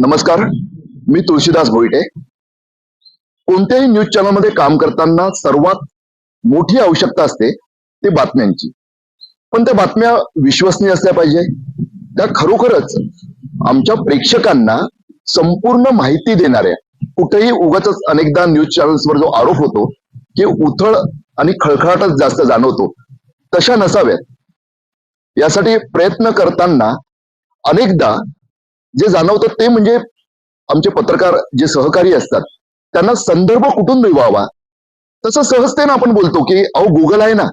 नमस्कार मी तुळशीदास भोईटे. कोणत्याही न्यूज चॅनलमध्ये काम करताना सर्वात मोठी आवश्यकता असते ते बातम्यांची. पण त्या बातम्या विश्वसनीय असल्या पाहिजे. त्या खरोखरच आमच्या प्रेक्षकांना संपूर्ण माहिती देणाऱ्या कुठेही उगाच अनेकदा न्यूज चॅनल्सवर जो आरोप होतो की उथळ आणि खळखळाटच जास्त जाणवतो. तशा नसाव्यात. यासाठी प्रयत्न करताना अनेकदा जे जाणवतं ते म्हणजे आमचे पत्रकार जे सहकारी असतात त्यांना संदर्भ कुठून मिळवावा? तसं सहजतेनं आपण बोलतो की अहो गुगल आहे ना.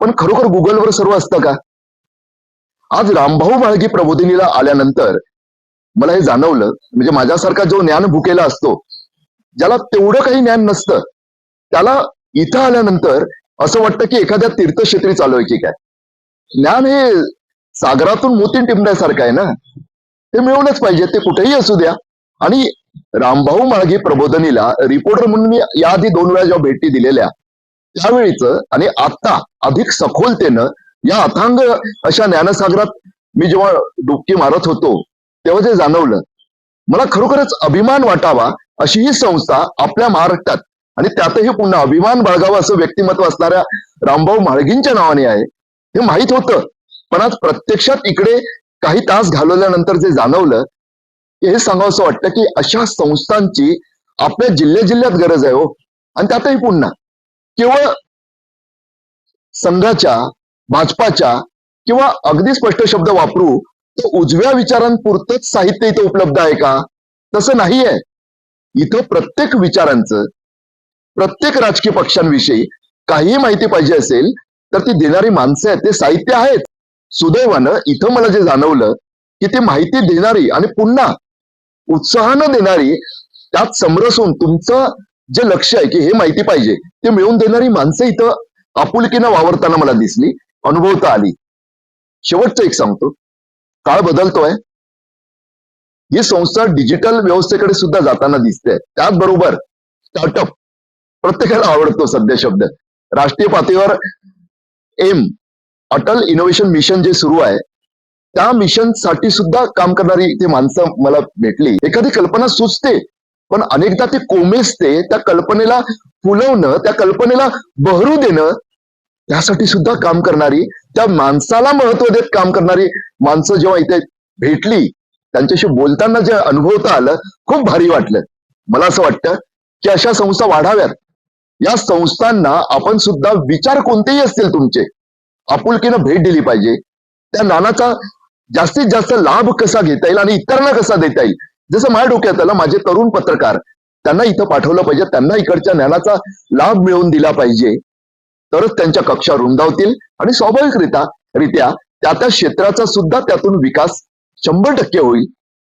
पण खरोखर गुगलवर सर्व असतं का? आज रामभाऊ बाळगी प्रबोधिनीला आल्यानंतर मला हे जाणवलं म्हणजे माझ्यासारखा जो ज्ञान भुकेला असतो ज्याला तेवढं काही ज्ञान नसतं त्याला इथं आल्यानंतर असं वाटतं की एखाद्या तीर्थक्षेत्री चालू आहे की काय? ज्ञान हे सागरातून मोती टिंबण्यासारखं आहे ना. ते मिळवलंच पाहिजे ते कुठेही असू द्या. आणि रामभाऊ माळगी प्रबोधनीला रिपोर्टर म्हणून मी याआधी दोन वेळा जेव्हा भेटी दिलेल्या त्यावेळीच आणि आता अधिक सखोलतेनं या अथांग अशा ज्ञानसागरात मी जेव्हा डुबकी मारत होतो तेव्हा ते जाणवलं मला खरोखरच अभिमान वाटावा अशी ही संस्था आपल्या महाराष्ट्रात आणि त्यातही पुन्हा अभिमान बाळगावा असं व्यक्तिमत्व असणाऱ्या रामभाऊ म्हाळगींच्या नावाने आहे. हे माहीत होतं पण आज प्रत्यक्षात इकडे काही तास घालवल्यानंतर जे जाणवलं हे सांगावं असं वाटतं की अशा संस्थांची आपल्या जिल्ह्या जिल्ह्यात गरज आहे हो. आणि त्यातही पुन्हा केवळ संघाच्या भाजपाच्या किंवा अगदी स्पष्ट शब्द वापरू तर उजव्या विचारांपुरतच साहित्य इथं उपलब्ध आहे का? तसं नाहीये. इथं प्रत्येक विचारांचं प्रत्येक राजकीय पक्षांविषयी काहीही माहिती पाहिजे असेल तर ती देणारी माणसं आहेत ते साहित्य आहेत. सुदैवानं इथं मला जे जाणवलं की ती माहिती देणारी आणि पुन्हा उत्साहानं देणारी त्यात समरसून तुमचं जे लक्ष आहे की हे माहिती पाहिजे ते मिळवून देणारी माणसं इथं आपुलकीनं वावरताना मला दिसली अनुभवता आली. शेवटचं एक सांगतो. काळ बदलतोय. ही संस्था डिजिटल व्यवस्थेकडे सुद्धा जाताना दिसते. त्याचबरोबर स्टार्टअप प्रत्येकाला आवडतो सध्या शब्द. राष्ट्रीय पातळीवर एम अटल इनोव्हेशन मिशन जे सुरू आहे त्या मिशनसाठी सुद्धा काम करणारी ते माणसं मला भेटली. एखादी कल्पना सुचते पण अनेकदा ते कोमेजते त्या कल्पनेला फुलवणं त्या कल्पनेला बहरू देणं त्यासाठी सुद्धा काम करणारी त्या माणसाला महत्त्व देत काम करणारी माणसं जेव्हा इथे भेटली त्यांच्याशी बोलताना जे अनुभवता आलं खूप भारी वाटलं. मला असं वाटतं की अशा संस्था वाढाव्यात. या संस्थांना आपण सुद्धा विचार कोणतेही असतील तुमचे आपुलकीनं भेट दिली पाहिजे. त्या नानाचा जास्तीत जास्त लाभ कसा घेता येईल आणि इतरांना कसा देता येईल? जसं माझ्या डोक्यात आलं माझे तरुण पत्रकार त्यांना इथं पाठवलं पाहिजे त्यांना इकडच्या ज्ञानाचा लाभ मिळवून दिला पाहिजे. तरच त्यांच्या कक्षा रुंदावतील आणि स्वाभाविकरित्या रित्या त्या त्या क्षेत्राचा सुद्धा त्यातून विकास शंभर टक्के होईल.